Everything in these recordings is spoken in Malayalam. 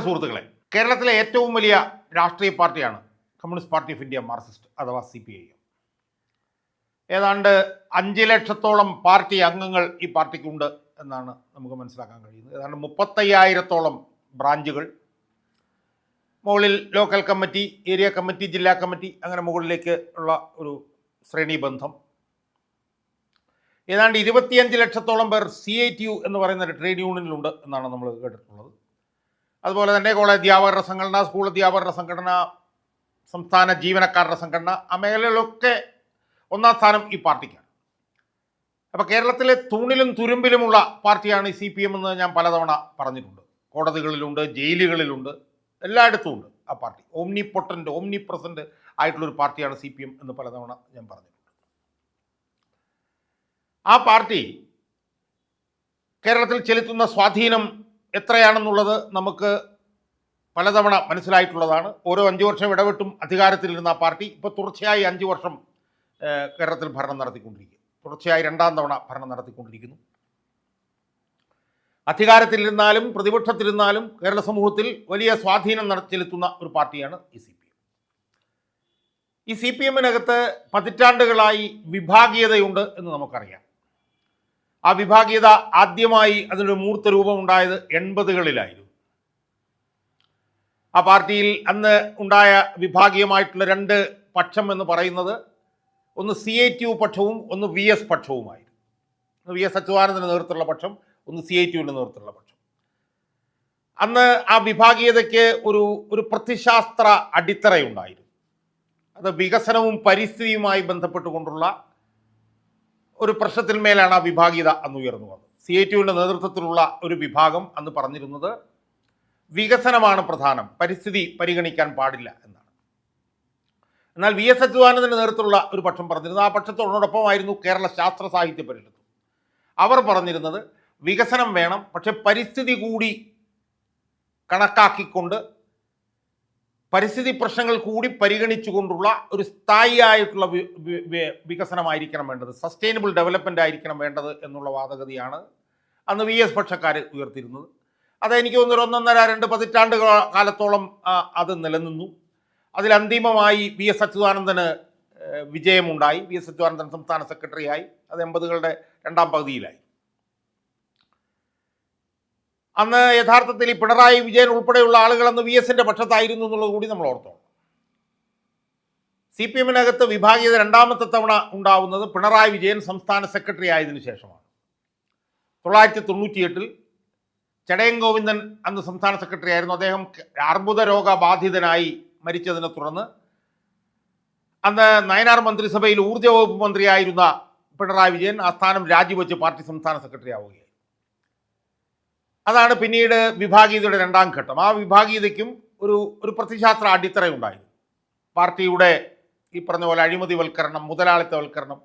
പ്രിയപ്പെട്ട സുഹൃത്തുക്കളെ കേരളത്തിലെ ഏറ്റവും വലിയ രാഷ്ട്രീയ പാർട്ടിയാണ് communist party of India Marxist അഥവാ സി പി ഐ ഏതാണ്ട് അഞ്ച് ലക്ഷത്തോളം പാർട്ടി അംഗങ്ങൾ ഈ പാർട്ടിക്കുണ്ട് എന്നാണ് നമുക്ക് മനസ്സിലാക്കാൻ കഴിയുന്നത്. ഏതാണ്ട് മുപ്പത്തയ്യായിരത്തോളം ബ്രാഞ്ചുകൾ. മുകളിൽ ലോക്കൽ കമ്മിറ്റി ഏരിയ കമ്മിറ്റി ജില്ലാ കമ്മിറ്റി അങ്ങനെ മുകളിലേക്ക് ഉള്ള ഒരു ശ്രേണീബന്ധം ഏതാണ്ട് ഇരുപത്തിയഞ്ച് ലക്ഷത്തോളം പേർ സി ഐ ടി യു എന്ന് പറയുന്ന ഒരു ട്രേഡ് യൂണിയനിലുണ്ട് എന്നാണ് നമ്മൾ കേട്ടിട്ടുള്ളത്. അതുപോലെ തന്നെ കോളേജ് അധ്യാപകരുടെ സംഘടന സ്കൂൾ അധ്യാപകരുടെ സംഘടന സംസ്ഥാന ജീവനക്കാരുടെ സംഘടന ആ മേഖലകളിലൊക്കെ ഒന്നാം സ്ഥാനം ഈ പാർട്ടിക്കാണ്. അപ്പോൾ കേരളത്തിലെ തൂണിലും തുരുമ്പിലുമുള്ള പാർട്ടിയാണ് ഈ സി പി എം എന്ന് ഞാൻ പലതവണ പറഞ്ഞിട്ടുണ്ട്. കോടതികളിലുണ്ട് ജയിലുകളിലുണ്ട് എല്ലായിടത്തും ഉണ്ട് ആ party. Omnipotent omnipresent ആയിട്ടുള്ളൊരു പാർട്ടിയാണ് സി പി എം എന്ന് പലതവണ ഞാൻ പറഞ്ഞിട്ടുണ്ട്. ആ പാർട്ടി കേരളത്തിൽ ചെലുത്തുന്ന സ്വാധീനം എത്രയാണെന്നുള്ളത് നമുക്ക് പലതവണ മനസ്സിലായിട്ടുള്ളതാണ്. ഓരോ അഞ്ച് വർഷം ഇടവിട്ടും അധികാരത്തിലിരുന്ന ആ പാർട്ടി ഇപ്പോൾ തുടർച്ചയായി അഞ്ച് വർഷം കേരളത്തിൽ ഭരണം നടത്തിക്കൊണ്ടിരിക്കുന്നു. തുടർച്ചയായി രണ്ടാം തവണ ഭരണം നടത്തിക്കൊണ്ടിരിക്കുന്നു. അധികാരത്തിലിരുന്നാലും പ്രതിപക്ഷത്തിരുന്നാലും കേരള സമൂഹത്തിൽ വലിയ സ്വാധീനം ചെലുത്തുന്ന ഒരു പാർട്ടിയാണ് ഈ സി പി എം. ഈ സി പി എമ്മിനകത്ത് പതിറ്റാണ്ടുകളായി വിഭാഗീയതയുണ്ട് എന്ന് നമുക്കറിയാം. ആ വിഭാഗീയത ആദ്യമായി അതിനൊരു മൂർത്ത രൂപം ഉണ്ടായത് എൺപതുകളിലായിരുന്നു. ആ പാർട്ടിയിൽ അന്ന് ഉണ്ടായ വിഭാഗീയമായിട്ടുള്ള രണ്ട് പക്ഷം എന്ന് പറയുന്നത് ഒന്ന് സി ഐ ടി യു പക്ഷവും ഒന്ന് വി എസ് പക്ഷവുമായിരുന്നു. വി എസ് അച്യുതാനന്ദന്റെ നേതൃത്വമുള്ള പക്ഷം ഒന്ന് സി ഐ ടി യുവിന്റെ നേതൃത്വമുള്ള പക്ഷം. അന്ന് ആ വിഭാഗീയതയ്ക്ക് ഒരു ഒരു പ്രതിശാസ്ത്ര അടിത്തറയുണ്ടായിരുന്നു. അത് വികസനവും പരിസ്ഥിതിയുമായി ബന്ധപ്പെട്ടുകൊണ്ടുള്ള ഒരു പ്രശ്നത്തിന്മേലാണ് ആ വിഭാഗീയത അന്ന് ഉയർന്നു വന്നത്. സി ഐ ടിയുടെ നേതൃത്വത്തിലുള്ള ഒരു വിഭാഗം അന്ന് പറഞ്ഞിരുന്നത് വികസനമാണ് പ്രധാനം പരിസ്ഥിതി പരിഗണിക്കാൻ പാടില്ല എന്നാണ്. എന്നാൽ വി എസ് അച്യുതാനന്ദന്റെ നേതൃത്വത്തിലുള്ള ഒരു പക്ഷം പറഞ്ഞിരുന്നത് ആ പക്ഷത്തോടൊപ്പമായിരുന്നു കേരള ശാസ്ത്ര സാഹിത്യ പരിഷത്ത്. അവർ പറഞ്ഞിരുന്നത് വികസനം വേണം പക്ഷെ പരിസ്ഥിതി കൂടി കണക്കാക്കിക്കൊണ്ട് പരിസ്ഥിതി പ്രശ്നങ്ങൾ കൂടി പരിഗണിച്ചുകൊണ്ടുള്ള ഒരു സ്ഥായിയായിട്ടുള്ള വികസനമായിരിക്കണം വേണ്ടത്. സസ്റ്റൈനബിൾ ഡെവലപ്മെന്റ് ആയിരിക്കണം വേണ്ടത് എന്നുള്ള വാദഗതിയാണ് അന്ന് വി എസ് പക്ഷക്കാർ ഉയർത്തിരുന്നത് അതെനിക്ക് തോന്നുന്നു ഒരു ഒന്നൊന്നര രണ്ട് പതിറ്റാണ്ട് കാലത്തോളം അത് നിലനിന്നു. അതിൽ അന്തിമമായി വി എസ് അച്യുതാനന്ദന് വിജയമുണ്ടായി. വി എസ് അച്യുതാനന്ദൻ സംസ്ഥാന സെക്രട്ടറിയായി. അത് എൺപതുകളുടെ രണ്ടാം പകുതിയിലായി. അന്ന് യഥാർത്ഥത്തിൽ ഈ പിണറായി വിജയൻ ഉൾപ്പെടെയുള്ള ആളുകൾ അന്ന് വി എസിന്റെ പക്ഷത്തായിരുന്നു എന്നുള്ളത് കൂടി നമ്മൾ ഓർത്തോണം സി പി എമ്മിനകത്ത് വിഭാഗീയത രണ്ടാമത്തെ തവണ ഉണ്ടാവുന്നത് പിണറായി വിജയൻ സംസ്ഥാന സെക്രട്ടറി ആയതിനു ശേഷമാണ്. തൊള്ളായിരത്തി തൊണ്ണൂറ്റിയെട്ടിൽ ചടയൻ ഗോവിന്ദൻ അന്ന് സംസ്ഥാന സെക്രട്ടറി ആയിരുന്നു. അദ്ദേഹം അർബുദ രോഗബാധിതനായി മരിച്ചതിനെ തുടർന്ന് അന്ന് നയനാർ മന്ത്രിസഭയിൽ ഊർജ വകുപ്പ് മന്ത്രിയായിരുന്ന പിണറായി വിജയൻ ആ സ്ഥാനം രാജിവെച്ച് പാർട്ടി സംസ്ഥാന സെക്രട്ടറി ആവുകയായി അതാണ് പിന്നീട് വിഭാഗീയതയുടെ രണ്ടാം ഘട്ടം. ആ വിഭാഗീയതയ്ക്കും ഒരു ഒരു പ്രതിശാസ്ത്ര അടിത്തറയുണ്ടായിരുന്നു പാർട്ടിയുടെ ഈ പറഞ്ഞ പോലെ അഴിമതിവൽക്കരണം മുതലാളിത്തവൽക്കരണം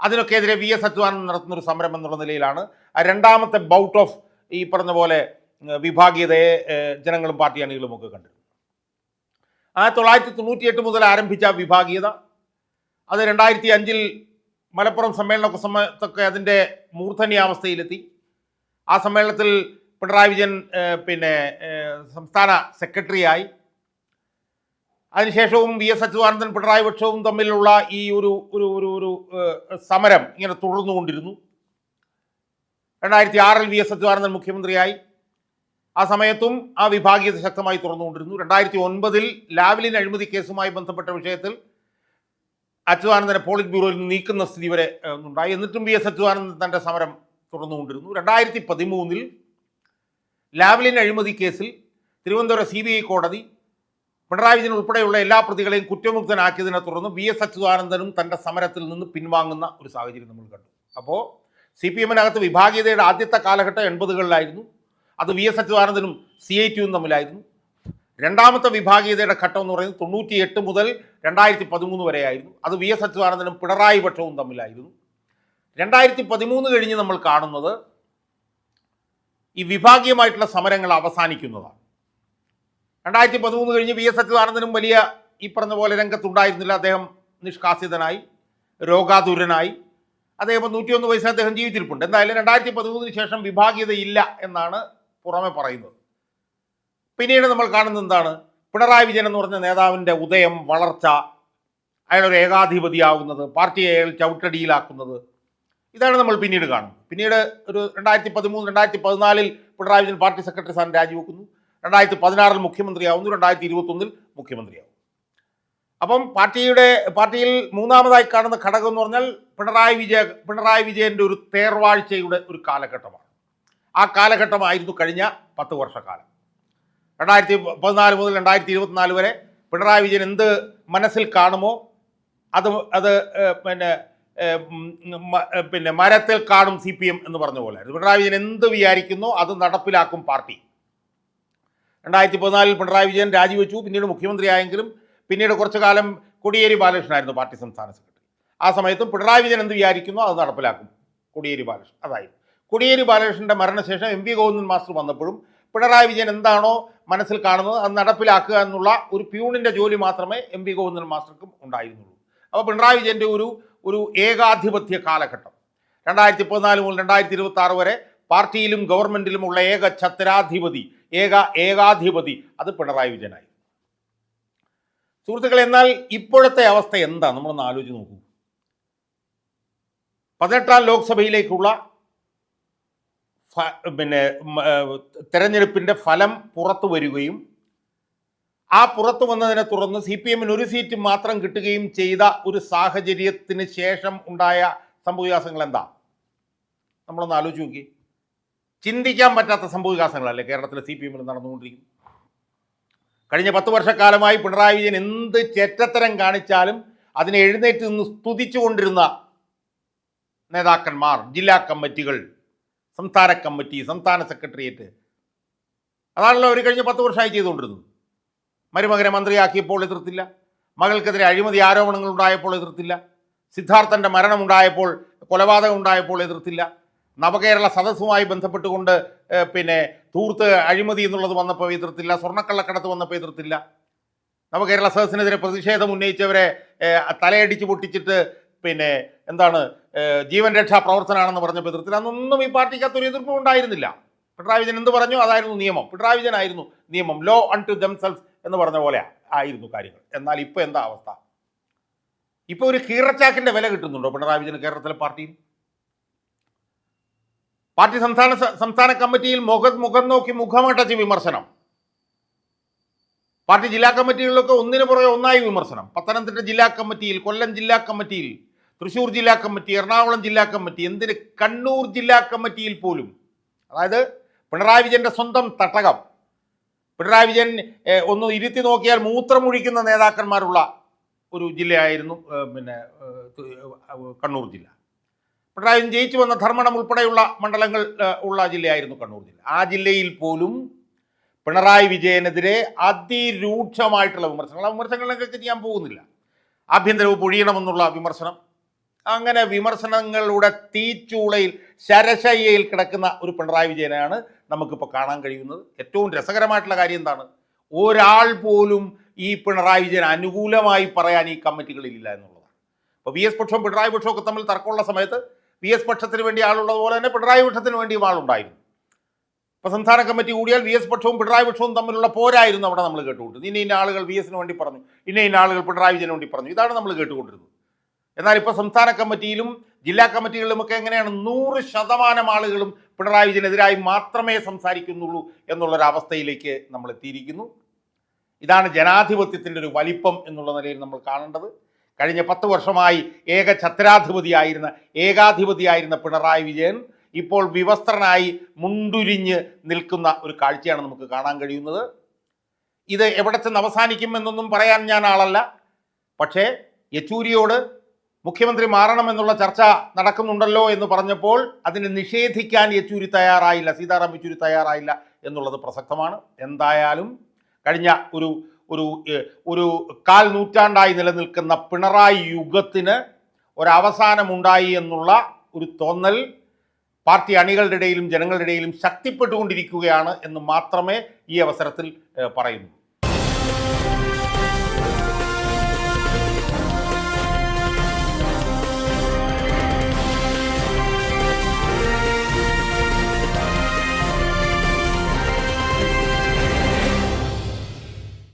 അതിനൊക്കെ എതിരെ വി എസ് നടത്തുന്ന ഒരു സമരം എന്നുള്ള നിലയിലാണ് ആ രണ്ടാമത്തെ ബൗട്ട് ഓഫ് ഈ പറഞ്ഞ പോലെ വിഭാഗീയതയെ ജനങ്ങളും പാർട്ടി അണികളും ഒക്കെ കണ്ടിരുന്നു ആയിരത്തി തൊള്ളായിരത്തി തൊണ്ണൂറ്റിയെട്ട് മുതൽ ആരംഭിച്ച വിഭാഗീയത അത് രണ്ടായിരത്തി അഞ്ചിൽ മലപ്പുറം സമ്മേളനമൊക്കെ സമയത്തൊക്കെ അതിന്റെ മൂർധന്യാവസ്ഥയിലെത്തി. ആ സമ്മേളനത്തിൽ പിണറായി വിജയൻ പിന്നെ സംസ്ഥാന സെക്രട്ടറിയായി. അതിനുശേഷവും വി എസ് അച്യുതാനന്ദൻ പിണറായി പക്ഷവും തമ്മിലുള്ള ഈ ഒരു ഒരു ഒരു ഒരു സമരം ഇങ്ങനെ തുടർന്നുകൊണ്ടിരുന്നു. രണ്ടായിരത്തി ആറിൽ വി എസ് അച്യുതാനന്ദൻ മുഖ്യമന്ത്രിയായി. ആ സമയത്തും ആ വിഭാഗീയത ശക്തമായി തുറന്നുകൊണ്ടിരുന്നു രണ്ടായിരത്തി ഒൻപതിൽ ലാവ്ലിൻ അഴിമതി കേസുമായി ബന്ധപ്പെട്ട വിഷയത്തിൽ അച്യുതാനന്ദനെ പോളിറ്റ് ബ്യൂറോയിൽ നിന്ന് നീക്കുന്ന സ്ഥിതി വരെ ഉണ്ടായി എന്നിട്ടും വി എസ് അച്യുതാനന്ദൻ തന്റെ സമരം തുടർന്നുകൊണ്ടിരുന്നു. രണ്ടായിരത്തി പതിമൂന്നിൽ ലാവ്ലിൻ അഴിമതി കേസിൽ തിരുവനന്തപുരം സി ബി ഐ കോടതി പിണറായി വിജയൻ ഉൾപ്പെടെയുള്ള എല്ലാ പ്രതികളെയും കുറ്റമുക്തനാക്കിയതിനെ തുടർന്ന് വി എസ് അച്യുതാനന്ദനും തന്റെ സമരത്തിൽ നിന്ന് പിൻവാങ്ങുന്ന ഒരു സാഹചര്യം നമ്മൾ കണ്ടു. അപ്പോൾ സി പി എമ്മിനകത്ത് വിഭാഗീയതയുടെ ആദ്യത്തെ കാലഘട്ടം എൺപതുകളിലായിരുന്നു. അത് വി എസ് അച്യുതാനന്ദനും സി ഐ ടിയും തമ്മിലായിരുന്നു. രണ്ടാമത്തെ വിഭാഗീയതയുടെ ഘട്ടം എന്ന് പറയുന്നത് തൊണ്ണൂറ്റിയെട്ട് മുതൽ രണ്ടായിരത്തി പതിമൂന്ന് വരെയായിരുന്നു. അത് വി എസ് അച്യുതാനന്ദനും പിണറായി പക്ഷവും തമ്മിലായിരുന്നു. രണ്ടായിരത്തി പതിമൂന്ന് കഴിഞ്ഞ് നമ്മൾ കാണുന്നത് ഈ വിഭാഗീയമായിട്ടുള്ള സമരങ്ങൾ അവസാനിക്കുന്നതാണ്. രണ്ടായിരത്തി പതിമൂന്ന് കഴിഞ്ഞ് വി എസ് അച്യുതാനന്ദനും വലിയ ഈ പറഞ്ഞ പോലെ രംഗത്തുണ്ടായിരുന്നില്ല. അദ്ദേഹം നിഷ്കാസിതനായി രോഗാതുരനായി. അദ്ദേഹം നൂറ്റിയൊന്ന് വയസ്സിൽ അദ്ദേഹം ജീവിച്ചിരിപ്പുണ്ട്. എന്തായാലും രണ്ടായിരത്തി പതിമൂന്നിന് ശേഷം വിഭാഗീയത ഇല്ല എന്നാണ് പുറമെ പറയുന്നത്. പിന്നീട് നമ്മൾ കാണുന്നത് എന്താണ്? പിണറായി വിജയൻ എന്ന് പറഞ്ഞ നേതാവിന്റെ ഉദയം വളർച്ച അയാളൊരു ഏകാധിപതിയാകുന്നത് പാർട്ടിയെ അയാൾ ചവിട്ടടിയിലാക്കുന്നത് ഇതാണ് നമ്മൾ പിന്നീട് കാണും പിന്നീട് ഒരു രണ്ടായിരത്തി പതിമൂന്ന് രണ്ടായിരത്തി പതിനാലിൽ പിണറായി വിജയൻ പാർട്ടി സെക്രട്ടറി സ്ഥാനം രാജിവെക്കുന്നു. രണ്ടായിരത്തി പതിനാറിൽ മുഖ്യമന്ത്രിയാവുന്നു. രണ്ടായിരത്തി ഇരുപത്തൊന്നിൽ മുഖ്യമന്ത്രിയാവും അപ്പം പാർട്ടിയുടെ പാർട്ടിയിൽ മൂന്നാമതായി കാണുന്ന ഘടകം എന്ന് പറഞ്ഞാൽ പിണറായി വിജയ പിണറായി വിജയന്റെ ഒരു തേർവാഴ്ചയുടെ ഒരു കാലഘട്ടമാണ്. ആ കാലഘട്ടമായിരുന്നു കഴിഞ്ഞ പത്ത് വർഷക്കാലം. രണ്ടായിരത്തി പതിനാല് മുതൽ രണ്ടായിരത്തി ഇരുപത്തിനാല് വരെ പിണറായി വിജയൻ എന്ത് മനസ്സിൽ കാണുമോ അത് അത് പിന്നെ പിന്നെ മരത്തിൽ കാണും സി പി എം എന്ന് പറഞ്ഞ പോലെ. പിണറായി വിജയൻ എന്ത് വിചാരിക്കുന്നു അത് നടപ്പിലാക്കും പാർട്ടി. രണ്ടായിരത്തി പതിനാലിൽ പിണറായി വിജയൻ രാജിവെച്ചു പിന്നീട് മുഖ്യമന്ത്രിയായെങ്കിലും പിന്നീട് കുറച്ചു കാലം കോടിയേരി ബാലകൃഷ്ണനായിരുന്നു പാർട്ടി സംസ്ഥാന സെക്രട്ടറി. ആ സമയത്തും പിണറായി വിജയൻ എന്ത് വിചാരിക്കുന്നു അത് നടപ്പിലാക്കും. കോടിയേരി ബാലകൃഷ്ണൻ അതായിരുന്നു കോടിയേരി ബാലകൃഷ്ണന്റെ മരണശേഷം എം വി ഗോവിന്ദൻ മാസ്റ്റർ വന്നപ്പോഴും പിണറായി വിജയൻ എന്താണോ മനസ്സിൽ കാണുന്നത് അത് നടപ്പിലാക്കുക എന്നുള്ള ഒരു പ്യൂണിന്റെ ജോലി മാത്രമേ എം വി ഗോവിന്ദൻ മാസ്റ്റർക്കും ഉണ്ടായിരുന്നുള്ളൂ. അപ്പോൾ പിണറായി വിജയന്റെ ഒരു ഒരു ഏകാധിപത്യ കാലഘട്ടം. രണ്ടായിരത്തി പതിനാല് മുതൽ രണ്ടായിരത്തി ഇരുപത്തി ആറ് വരെ പാർട്ടിയിലും ഗവൺമെന്റിലുമുള്ള ഏക ഛത്രാധിപതി ഏക ഏകാധിപതി അത് പിണറായി വിജയനായി. സുഹൃത്തുക്കളെ എന്നാൽ ഇപ്പോഴത്തെ അവസ്ഥ എന്താ നമ്മളൊന്ന് ആലോചിച്ച് നോക്കൂ. പതിനെട്ടാം ലോക്സഭയിലേക്കുള്ള പിന്നെ തെരഞ്ഞെടുപ്പിന്റെ ഫലം പുറത്തു വരികയും ആ പുറത്തു വന്നതിനെ തുടർന്ന് സി പി എമ്മിന് ഒരു സീറ്റ് മാത്രം കിട്ടുകയും ചെയ്ത ഒരു സാഹചര്യത്തിന് ശേഷം ഉണ്ടായ സംഭവവികാസങ്ങൾ എന്താ? നമ്മളൊന്ന് ആലോചിച്ച് നോക്കി. ചിന്തിക്കാൻ പറ്റാത്ത സംഭവവികാസങ്ങളല്ലേ കേരളത്തിലെ സി പി എമ്മിൽ നടന്നുകൊണ്ടിരിക്കുന്നത്? കഴിഞ്ഞ പത്ത് വർഷക്കാലമായി പിണറായി വിജയൻ എന്ത് ചെറ്റത്തരം കാണിച്ചാലും അതിനെ എഴുന്നേറ്റ് നിന്ന് സ്തുതിച്ചുകൊണ്ടിരുന്ന നേതാക്കന്മാർ ജില്ലാ കമ്മിറ്റികൾ സംസ്ഥാന കമ്മിറ്റി സംസ്ഥാന സെക്രട്ടേറിയറ്റ് അതാണല്ലോ അവർ കഴിഞ്ഞ പത്ത് വർഷമായി ചെയ്തുകൊണ്ടിരുന്നത്. മരുമകനെ മന്ത്രിയാക്കിയപ്പോൾ എതിർത്തില്ല. മകൾക്കെതിരെ അഴിമതി ആരോപണങ്ങൾ ഉണ്ടായപ്പോൾ എതിർത്തില്ല. സിദ്ധാർത്ഥന്റെ മരണമുണ്ടായപ്പോൾ കൊലപാതകം ഉണ്ടായപ്പോൾ എതിർത്തില്ല. നവകേരള സദസ്സുമായി ബന്ധപ്പെട്ടുകൊണ്ട് പിന്നെ തൂർത്ത് അഴിമതി എന്നുള്ളത് വന്നപ്പോൾ എതിർത്തില്ല. സ്വർണക്കള്ളക്കടത്ത് വന്നപ്പോൾ എതിർത്തില്ല. നവകേരള സദസ്സിനെതിരെ പ്രതിഷേധം ഉന്നയിച്ചവരെ തലയടിച്ച് പൊട്ടിച്ചിട്ട് പിന്നെ എന്താണ് ജീവൻ രക്ഷാ പ്രവർത്തനമാണെന്ന് പറഞ്ഞപ്പോൾ എതിർത്തില്ല. അന്നൊന്നും ഈ പാർട്ടിക്കകത്ത് ഒരു എതിർപ്പും ഉണ്ടായിരുന്നില്ല. പിണറായി വിജയൻ എന്ത് പറഞ്ഞു? അതായിരുന്നു നിയമം. പിണറായി വിജയൻ ആയിരുന്നു നിയമം. ലോ അൺ ടു ദംസെൽസ് എന്ന് പറഞ്ഞ പോലെ ആയിരുന്നു കാര്യങ്ങൾ. എന്നാൽ ഇപ്പോൾ എന്താ അവസ്ഥ? ഇപ്പോൾ ഒരു കീറച്ചാക്കിന്റെ വില കിട്ടുന്നുണ്ടോ? പിണറായി വിജയൻ കേരളത്തിലെ പാർട്ടിയിൽ? പാർട്ടി സംസ്ഥാന സംസ്ഥാന കമ്മിറ്റിയിൽ മുഖം മുഖം നോക്കി മുഖമടച്ച് വിമർശനം. പാർട്ടി ജില്ലാ കമ്മിറ്റികളിലൊക്കെ ഒന്നിനു പുറകെ ഒന്നായി വിമർശനം. പത്തനംതിട്ട ജില്ലാ കമ്മിറ്റിയിൽ കൊല്ലം ജില്ലാ കമ്മിറ്റിയിൽ തൃശ്ശൂർ ജില്ലാ കമ്മിറ്റി എറണാകുളം ജില്ലാ കമ്മിറ്റി എന്തിന്? കണ്ണൂർ ജില്ലാ കമ്മിറ്റിയിൽ പോലും. അതായത് പിണറായി വിജയന്റെ സ്വന്തം തട്ടകം. പിണറായി വിജയൻ ഒന്ന് ഇരുത്തി നോക്കിയാൽ മൂത്രമൊഴിക്കുന്ന നേതാക്കന്മാരുള്ള ഒരു ജില്ലയായിരുന്നു പിന്നെ കണ്ണൂർ ജില്ല. പിണറായി വിജയൻ ജയിച്ചു വന്ന ധർമ്മടം ഉൾപ്പെടെയുള്ള മണ്ഡലങ്ങൾ ഉള്ള ജില്ലയായിരുന്നു കണ്ണൂർ ജില്ല. ആ ജില്ലയിൽ പോലും പിണറായി വിജയനെതിരെ അതിരൂക്ഷമായിട്ടുള്ള വിമർശനങ്ങൾ. ആ വിമർശനങ്ങളിലേക്കൊക്കെ ചെയ്യാൻ പോകുന്നില്ല. ആഭ്യന്തര പൊഴിയണമെന്നുള്ള വിമർശനം അങ്ങനെ വിമർശനങ്ങളുടെ തീച്ചൂളയിൽ ശരശയ്യയിൽ കിടക്കുന്ന ഒരു പിണറായി വിജയനെയാണ് നമുക്കിപ്പോൾ കാണാൻ കഴിയുന്നത്. ഏറ്റവും രസകരമായിട്ടുള്ള കാര്യം എന്താണ്? ഒരാൾ പോലും ഈ പിണറായി വിജയൻ അനുകൂലമായി പറയാൻ ഈ കമ്മിറ്റികളിൽ ഇല്ല എന്നുള്ളതാണ്. അപ്പോൾ വി എസ് പക്ഷവും പിണറായി പക്ഷവും ഒക്കെ തമ്മിൽ തർക്കമുള്ള സമയത്ത് വി എസ് പക്ഷത്തിന് വേണ്ടി ആളുള്ളത് പോലെ തന്നെ പിണറായി പക്ഷത്തിന് വേണ്ടിയും ആളുണ്ടായിരുന്നു. ഇപ്പോൾ സംസ്ഥാന കമ്മിറ്റി കൂടിയാൽ വി എസ് പക്ഷവും പിണറായി പക്ഷവും തമ്മിലുള്ള പോരായിരുന്നു അവിടെ നമ്മൾ കേട്ടുകൊണ്ടിരുന്നത്. ഇന്ന ഇന്ന ആളുകൾ വി എസിന് വേണ്ടി പറഞ്ഞു ഇന്ന ഇന്ന ആളുകൾ പിണറായി വിജയന് വേണ്ടി പറഞ്ഞു. ഇതാണ് നമ്മൾ കേട്ടുകൊണ്ടിരുന്നത്. എന്നാൽ ഇപ്പോൾ സംസ്ഥാന കമ്മിറ്റിയിലും ജില്ലാ കമ്മിറ്റികളിലുമൊക്കെ എങ്ങനെയാണ് നൂറ് ശതമാനം ആളുകളും പിണറായി വിജയനെതിരായി മാത്രമേ സംസാരിക്കുന്നുള്ളൂ എന്നുള്ളൊരവസ്ഥയിലേക്ക് നമ്മൾ എത്തിയിരിക്കുന്നു. ഇതാണ് ജനാധിപത്യത്തിന്റെ ഒരു വലിപ്പം എന്നുള്ള നിലയിൽ നമ്മൾ കാണേണ്ടത്. കഴിഞ്ഞ പത്ത് വർഷമായി ഏക ഛത്രാധിപതിയായിരുന്ന ഏകാധിപതിയായിരുന്ന പിണറായി വിജയൻ ഇപ്പോൾ വിവസ്ത്രനായി മുണ്ടുരിഞ്ഞ് നിൽക്കുന്ന ഒരു കാഴ്ചയാണ് നമുക്ക് കാണാൻ കഴിയുന്നത്. ഇത് എവിടെ ചെന്ന് അവസാനിക്കും എന്നൊന്നും പറയാൻ ഞാൻ ആളല്ല. പക്ഷേ യെച്ചൂരിയോട് മുഖ്യമന്ത്രി മാറണമെന്നുള്ള ചർച്ച നടക്കുന്നുണ്ടല്ലോ എന്ന് പറഞ്ഞപ്പോൾ അതിനെ നിഷേധിക്കാൻ യെച്ചൂരി തയ്യാറായില്ല സീതാറാം യെച്ചൂരി തയ്യാറായില്ല എന്നുള്ളത് പ്രസക്തമാണ്. എന്തായാലും കഴിഞ്ഞ ഒരു ഒരു ഒരു കാൽ നൂറ്റാണ്ടായി നിലനിൽക്കുന്ന പിണറായി യുഗത്തിന് ഒരവസാനമുണ്ടായി എന്നുള്ള ഒരു തോന്നൽ പാർട്ടി അണികളുടെ ഇടയിലും ജനങ്ങളുടെ ഇടയിലും ശക്തിപ്പെട്ടുകൊണ്ടിരിക്കുകയാണ് എന്ന് മാത്രമേ ഈ അവസരത്തിൽ പറയുന്നുള്ളൂ. പറയുന്നു